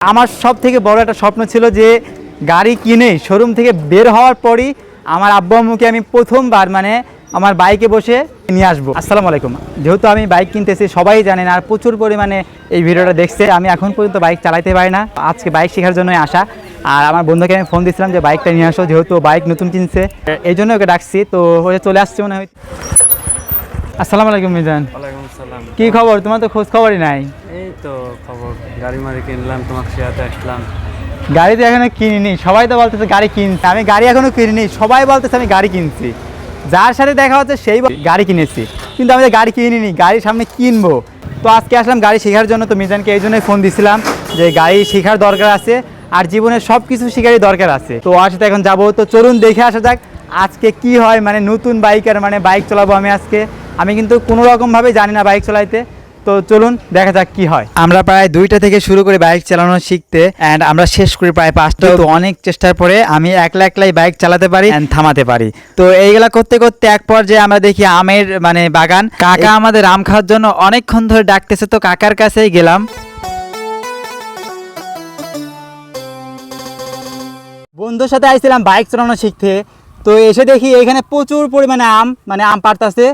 আমার সব থেকে বড় একটা স্বপ্ন ছিল যে গাড়ি কিনে শোরুম থেকে বের হওয়ার পরই আমার আব্বু আম্মুকে আমি প্রথমবার মানে আমার বাইকে বসে নিয়ে আসব। আসসালামু আলাইকুম। যেহেতু আমি বাইক কিনতেছি সবাই জানেন আর প্রচুর পরিমাণে এই ভিডিওটা দেখছে। আমি এখন পর্যন্ত বাইক চালাতে পারি না। আজকে বাইক শেখার জন্যই আসা। আর আমার বন্ধুকে আমি ফোন দিয়েছিলাম যে বাইকটা নিয়ে আসো যেহেতু বাইক নতুন কিনছে। এই জন্য ওকে ডাকছি। তো হয়ে চলে আসছে মনে হয়। আসসালামু আলাইকুম মিজান। কি খবর? তোমার তো খোঁজ খবরই নাই। গাড়ি তো এখনও কিনিনি, সবাই তো বলতেছে গাড়ি কিনছে। আমি গাড়ি এখনও কিনিনি, সবাই বলতেছে আমি গাড়ি কিনছি। যার সাথে দেখা হচ্ছে সেই গাড়ি কিনেছি। কিন্তু আমি গাড়ি কিনিনি, গাড়ির সামনে কিনবো। তো আজকে আসলাম গাড়ি শেখার জন্য, তো মিজানকে এই জন্যই ফোন দিছিলাম যে গাড়ি শেখার দরকার আছে, আর জীবনের সব কিছু শেখারই দরকার আছে। তো ওর সাথে এখন যাব, তো চলুন দেখে আসা যাক আজকে কি হয় মানে নতুন বাইকার মানে বাইক চালাবো আমি আজকে। আমি কিন্তু কোনো রকমভাবে জানি না বাইক চালাইতে। তো চলুন দেখা যাক কি হয়। আমরা প্রায় দুইটা থেকে শুরু করে বাইক চালানো শিখতে অ্যান্ড আমরা শেষ করি প্রায় পাঁচটা তো অনেক চেষ্টার পরে আমি একলা একলাই বাইক চালাতে পারি অ্যান্ড থামাতে পারি। তো এইগুলা করতে করতে এক পর্যায়ে আমরা দেখি আমের মানে বাগান। কাকা আমাদের আম খাওয়ার জন্য অনেকক্ষণ ধরে ডাকতেছে তো কাকার কাছেই গেলাম। বন্ধুর সাথে আইছিলাম বাইক চালানো শিখতে। তো এসে দেখি এখানে প্রচুর পরিমাণে আম মানে আম পারতাছে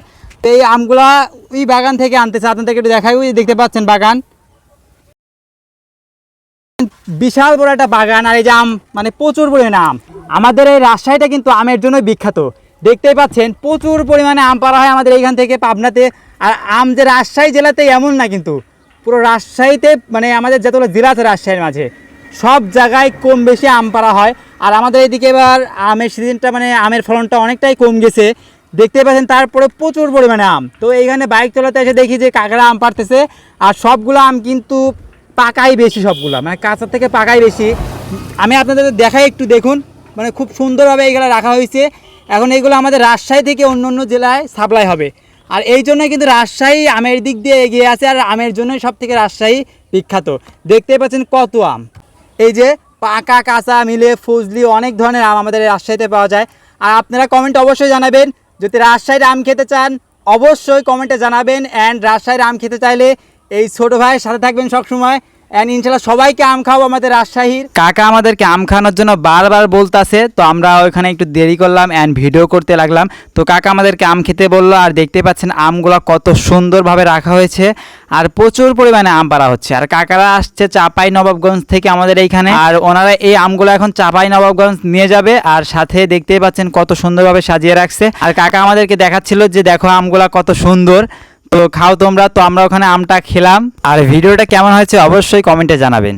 তো এই আমগুলা ওই বাগান থেকে আনতেছে আপনাদেরকে একটু দেখাই, ওই দেখতে পাচ্ছেন বাগান। বিশাল বড় একটা বাগান আর এই যে আম মানে প্রচুর পরিমাণে আম। আমাদের এই রাজশাহীটা কিন্তু আমের জন্য বিখ্যাত। দেখতেই পাচ্ছেন, প্রচুর পরিমাণে আম পাড়া হয় আমাদের এইখান থেকে, পাবনাতে। আর আম যে রাজশাহী জেলাতে এমন না কিন্তু, পুরো রাজশাহীতে মানে আমাদের যতগুলো জেলা আছে রাজশাহীর মাঝে, সব জায়গায় কম বেশি আম পাড়া হয়। আর আমাদের এইদিকে এবার আমের সিজনটা মানে আমের ফলনটা অনেকটাই কম গেছে। দেখতে পাচ্ছেন, তারপরে প্রচুর পরিমাণে আম। তো এইখানে বাইক চালাতে এসে দেখি যে কাঁকড়া আম পারতেছে আর সবগুলো আম কিন্তু পাকাই বেশি সবগুলো মানে কাঁচার থেকে পাকাই বেশি। আমি আপনাদের দেখাই একটু দেখুন মানে খুব সুন্দরভাবে এইগুলো রাখা হয়েছে। এখন এইগুলো আমাদের রাজশাহী থেকে অন্য অন্য জেলায় সাপ্লাই হবে। আর এই জন্য কিন্তু রাজশাহী আমের দিক দিয়ে এগিয়ে আছে, আর আমের জন্যই সব থেকে রাজশাহী বিখ্যাত। দেখতেই পাচ্ছেন কত আম। এই যে পাকা, কাঁচা, মিলে, ফজলি, অনেক ধরনের আম আমাদের রাজশাহীতে পাওয়া যায়। আর আপনারা কমেন্ট অবশ্যই জানাবেন যদি রাজশাহীর আম খেতে চান, অবশ্যই কমেন্টে জানাবেন। অ্যান্ড রাজশাহীর আম খেতে চাইলে এই ছোটো ভাইয়ের সাথে থাকবেন সবসময়। অ্যান্ড ইনশাল্লাহ সবাইকে আম খাওয়াবো আমাদের রাজশাহীর। কাকা আমাদেরকে আম খাওয়ানোর জন্য বারবার বলতাছে, তো আমরা ওইখানে একটু দেরি করলাম অ্যান্ড ভিডিও করতে লাগলাম। তো কাকা আমাদেরকে আম খেতে বলল, আর দেখতে পাচ্ছেন আমগুলো কত সুন্দরভাবে রাখা হয়েছে, আর প্রচুর পরিমাণে আম পাড়া হচ্ছে। আর কাকারা আসছে চাপাই নবাবগঞ্জ থেকে আমাদের এইখানে, আর ওনারা এই আমগুলো এখন চাপাই নবাবগঞ্জ নিয়ে যাবে, আর সাথে দেখতেই পাচ্ছেন কত সুন্দরভাবে সাজিয়ে রাখছে। আর কাকা আমাদেরকে দেখাচ্ছিল যে দেখো আমগুলা কত সুন্দর। তো খাও তোমরা, তো আমরা ওখানে আমটা খেলাম। আর ভিডিওটা কেমন হয়েছে অবশ্যই কমেন্টে জানাবেন।